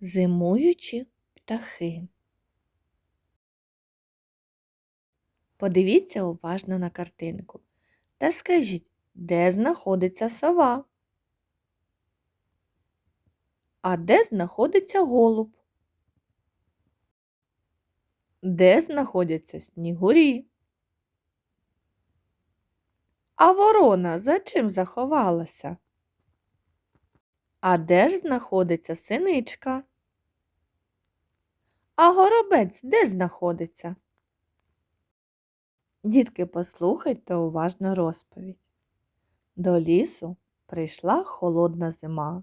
Зимуючі птахи. Подивіться уважно на картинку та скажіть, де знаходиться сова? А де знаходиться голуб? Де знаходяться снігурі? А ворона за чим заховалася? А де ж знаходиться синичка? А горобець де знаходиться? Дітки, послухайте уважно розповідь. До лісу прийшла холодна зима.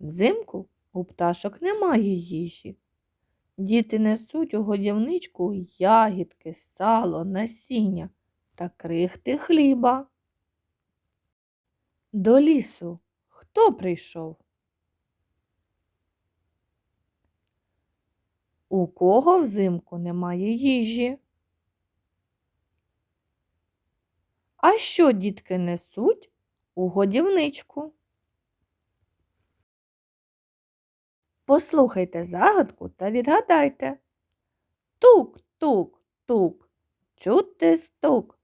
Взимку у пташок немає їжі. Діти несуть у годівничку ягідки, сало, насіння та крихти хліба. До лісу хто прийшов? У кого взимку немає їжі? А що дітки несуть у годівничку? Послухайте загадку та відгадайте. Тук, тук, тук, чути стук.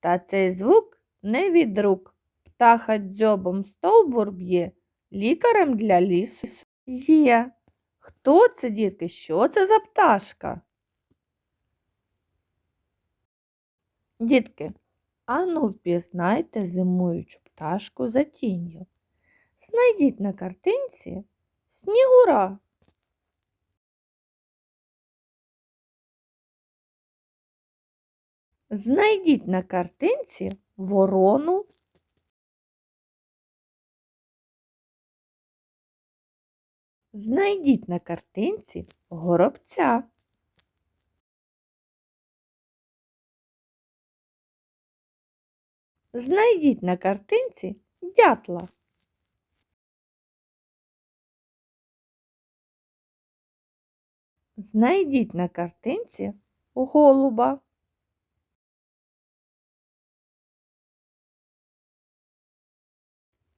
Та цей звук не від рук. Птаха дзьобом стовбур б'є, лікарем для лісу є. Хто це, дітки? Що це за пташка? Дітки, ану впізнайте зимуючу пташку за тінню. Знайдіть на картинці снігура. Знайдіть на картинці ворону. Знайдіть на картинці горобця. Знайдіть на картинці дятла. Знайдіть на картинці голуба.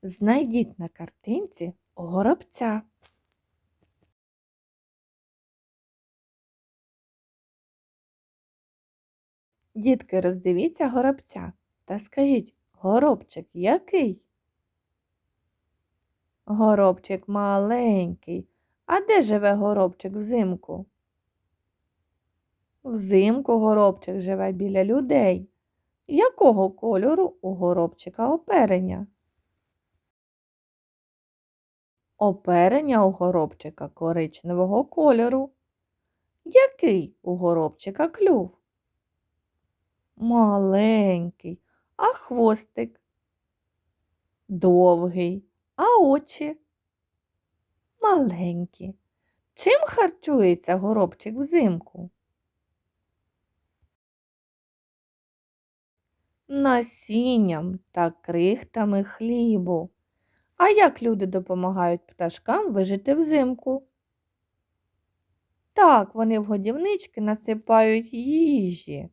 Знайдіть на картинці горобця. Дітки, роздивіться горобця та скажіть, горобчик який? Горобчик маленький. А де живе горобчик взимку? Взимку горобчик живе біля людей. Якого кольору у горобчика оперення? Оперення у горобчика коричневого кольору. Який у горобчика клюв? Маленький, а хвостик довгий, а очі маленькі. Чим харчується горобчик взимку? Насінням та крихтами хлібу. А як люди допомагають пташкам вижити взимку? Так, вони в годівнички насипають їжі.